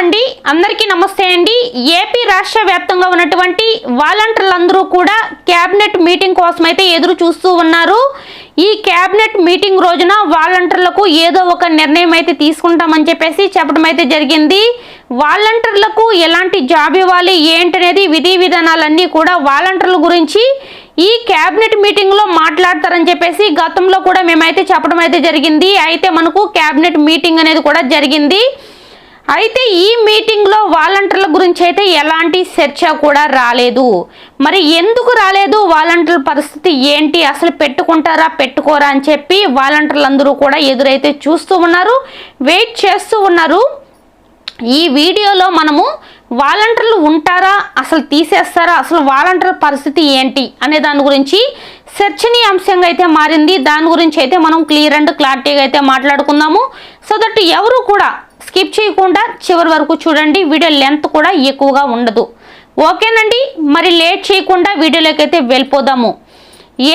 అండి. అందరికీ నమస్తే అండి. ఏపీ రాష్ట్ర వ్యాప్తంగా ఉన్నటువంటి వాలంటీర్లందరూ కూడా క్యాబినెట్ మీటింగ్ కోసం అయితే ఎదురు చూస్తూ ఉన్నారు. ఈ క్యాబినెట్ మీటింగ్ రోజున వాలంటీర్లకు ఏదో ఒక నిర్ణయం అయితే తీసుకుంటామని చెప్పేసి చెప్పడం అయితే జరిగింది. వాలంటీర్లకు ఎలాంటి జాబ్ ఇవ్వాలి ఏంటనేది విధి విధానాలన్నీ కూడా వాలంటీర్ల గురించి ఈ క్యాబినెట్ మీటింగ్లో మాట్లాడతారని చెప్పేసి గతంలో కూడా మేమైతే చెప్పడం అయితే జరిగింది. అయితే మనకు క్యాబినెట్ మీటింగ్ అనేది కూడా జరిగింది. అయితే ఈ మీటింగ్లో వాలంటీర్ల గురించి అయితే ఎలాంటి చర్చ కూడా రాలేదు. మరి ఎందుకు రాలేదు? వాలంటీర్ల పరిస్థితి ఏంటి? అసలు పెట్టుకుంటారా పెట్టుకోరా అని చెప్పి వాలంటీర్లు అందరూ కూడా ఎదురైతే చూస్తూ ఉన్నారు వెయిట్ చేస్తూ ఉన్నారు. ఈ వీడియోలో మనము వాలంటీర్లు ఉంటారా అసలు తీసేస్తారా అసలు వాలంటీర్ పరిస్థితి ఏంటి అనే దాని గురించి చర్చనీయాంశంగా అయితే మారింది. దాని గురించి అయితే మనం క్లియర్ అండ్ క్లారిటీగా అయితే మాట్లాడుకుందాము. సో దట్ ఎవరు కూడా స్కిప్ చేయకుండా చివరి వరకు చూడండి. వీడియో లెంత్ కూడా ఎక్కువగా ఉండదు. ఓకేనండి? మరి లేట్ చేయకుండా వీడియోలోకి అయితే వెళ్ళిపోదాము.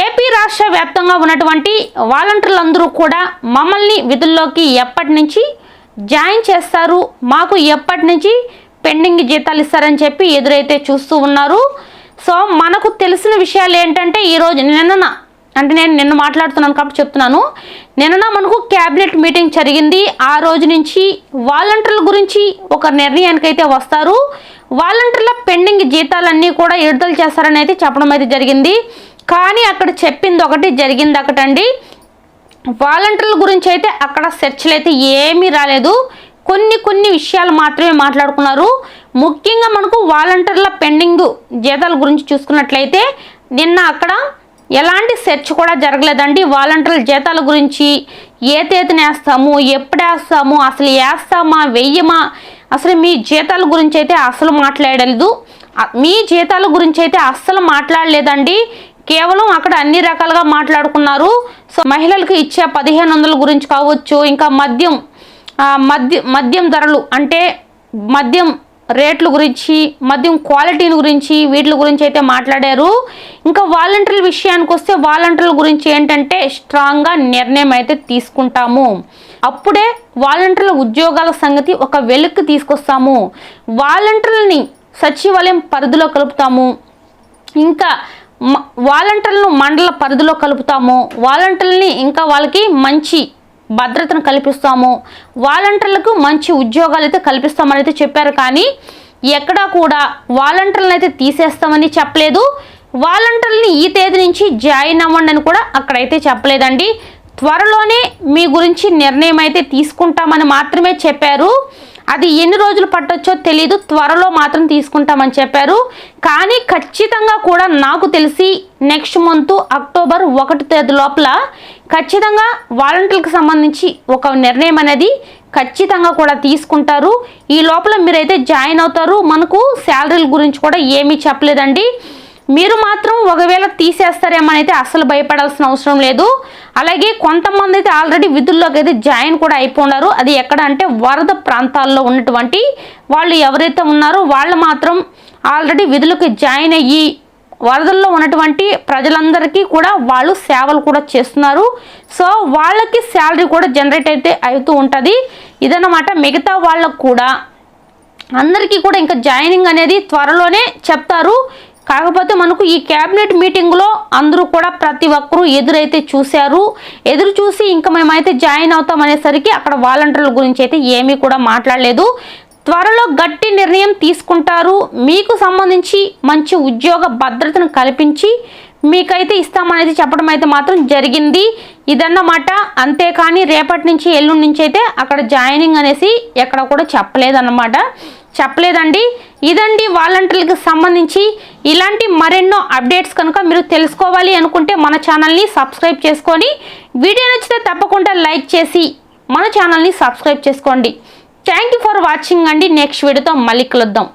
ఏపీ రాష్ట్ర వ్యాప్తంగా ఉన్నటువంటి వాలంటీర్లందరూ కూడా మమ్మల్ని విధుల్లోకి ఎప్పటి నుంచి జాయిన్ చేస్తారు? మాకు ఎప్పటి నుంచి పెండింగ్ జీతాలు ఇస్తారని చెప్పి ఎదురైతే చూస్తూ ఉన్నారు. సో మనకు తెలిసిన విషయాలు ఏంటంటే ఈరోజు నిన్న అంటే నేను నిన్న మాట్లాడుతున్నాను కాబట్టి చెప్తున్నాను. నిన్న మనకు క్యాబినెట్ మీటింగ్ జరిగింది. ఆ రోజు నుంచి వాలంటీర్ల గురించి ఒక నిర్ణయానికి అయితే వస్తారు. వాలంటీర్ల పెండింగ్ జీతాలన్నీ కూడా విడుదల చేస్తారని అయితే చెప్పడం అయితే జరిగింది. కానీ అక్కడ చెప్పింది ఒకటి జరిగింది ఒకటండి వాలంటీర్ల గురించి అయితే అక్కడ చర్చలు అయితే ఏమీ రాలేదు. కొన్ని కొన్ని విషయాలు మాత్రమే మాట్లాడుకున్నారు. ముఖ్యంగా మనకు వాలంటీర్ల పెండింగ్ జీతాల గురించి చూసుకున్నట్లయితే నిన్న అక్కడ ఎలాంటి సెర్చ్ కూడా జరగలేదండి. వాలంటీర్ల జీతాల గురించి ఏ తేదీన వేస్తాము ఎప్పుడు వేస్తాము అసలు వేస్తామా వెయ్యమా అసలు మీ జీతాల గురించి అయితే అసలు మాట్లాడలేదు. మీ జీతాల గురించి అయితే అస్సలు మాట్లాడలేదండి. కేవలం అక్కడ అన్ని రకాలుగా మాట్లాడుకున్నారు. సో మహిళలకు ఇచ్చే పదిహేను వందల గురించి కావచ్చు ఇంకా మద్యం మద్య మద్యం ధరలు అంటే మద్యం రేట్ల గురించి మద్యం క్వాలిటీని గురించి వీటి గురించి అయితే మాట్లాడారు. ఇంకా వాలంటీర్ల విషయానికి వస్తే వాలంటీర్ల గురించి ఏంటంటే స్ట్రాంగ్గా నిర్ణయం అయితే తీసుకుంటాము. అప్పుడే వాలంటీర్ల ఉద్యోగాల సంగతి ఒక వెలుక్కి తీసుకొస్తాము. వాలంటీర్లని సచివాలయం పరిధిలో కలుపుతాము. ఇంకా మ- వాలంటీర్లను మండల పరిధిలో కలుపుతాము. వాలంటీర్లని ఇంకా వాళ్ళకి మంచి భద్రతను కల్పిస్తాము. వాలంటీర్లకు మంచి ఉద్యోగాలు అయితే కల్పిస్తామని అయితే చెప్పారు కానీ ఎక్కడా కూడా వాలంటీర్లను అయితే తీసేస్తామని చెప్పలేదు. వాలంటీర్లని ఈ తేదీ నుంచి జాయిన్ అవ్వండి అని కూడా అక్కడైతే చెప్పలేదండి. త్వరలోనే మీ గురించి నిర్ణయం అయితే తీసుకుంటామని మాత్రమే చెప్పారు. అది ఎన్ని రోజులు పట్టొచ్చో తెలీదు త్వరలో మాత్రం తీసుకుంటామని చెప్పారు. కానీ ఖచ్చితంగా కూడా నాకు తెలిసి నెక్స్ట్ మంత్ అక్టోబర్ ఒకటి తేదీ లోపల ఖచ్చితంగా వాలంటీర్లకు సంబంధించి ఒక నిర్ణయం అనేది ఖచ్చితంగా కూడా తీసుకుంటారు. ఈ లోపల మీరైతే జాయిన్ అవుతారు. మనకు శాలరీల గురించి కూడా ఏమీ చెప్పలేదండి. మీరు మాత్రం ఒకవేళ తీసేస్తారేమో అయితే అస్సలు భయపడాల్సిన అవసరం లేదు. అలాగే కొంతమంది అయితే ఆల్రెడీ విధుల్లోకి అయితే జాయిన్ కూడా అయిపోన్నారు అది ఎక్కడ అంటే వరద ప్రాంతాల్లో ఉన్నటువంటి వాళ్ళు ఎవరైతే ఉన్నారో వాళ్ళు మాత్రం ఆల్రెడీ విధులకు జాయిన్ అయ్యి వరదల్లో ఉన్నటువంటి ప్రజలందరికీ కూడా వాళ్ళు సేవలు కూడా చేస్తున్నారు. సో వాళ్ళకి శాలరీ కూడా జనరేట్ అయితే అవుతూ ఉంటుంది. ఇదన్నమాట మిగతా వాళ్ళకు కూడా. అందరికీ కూడా ఇంకా జాయినింగ్ అనేది త్వరలోనే చెప్తారు. కాకపోతే మనకు ఈ క్యాబినెట్ మీటింగ్లో అందరూ కూడా ప్రతి ఒక్కరూ ఎదురైతే చూశారు. ఎదురు చూసి ఇంకా మేమైతే జాయిన్ అవుతాం అనేసరికి అక్కడ వాలంటీర్ల గురించి అయితే ఏమీ కూడా మాట్లాడలేదు. త్వరలో గట్టి నిర్ణయం తీసుకుంటారు. మీకు సంబంధించి మంచి ఉద్యోగ భద్రతను కల్పించి మీకైతే ఇస్తామనేది చెప్పడం అయితే మాత్రం జరిగింది. ఇదన్నమాట అంతేకాని రేపటి నుంచి ఎల్లుండి నుంచి అయితే అక్కడ జాయినింగ్ అనేసి ఎక్కడ కూడా చెప్పలేదన్నమాట. చెప్పలేదండి. ఇదండి వాలంటీర్లకు సంబంధించి ఇలాంటి మరెన్నో అప్డేట్స్ కనుక మీరు తెలుసుకోవాలి అనుకుంటే మన ఛానల్ని సబ్స్క్రైబ్ చేసుకొని వీడియో నచ్చితే తప్పకుండా లైక్ చేసి మన ఛానల్ని సబ్స్క్రైబ్ చేసుకోండి. థ్యాంక్ యూ ఫర్ వాచింగ్ అండి. నెక్స్ట్ వీడియోతో మళ్ళీ కలుద్దాం.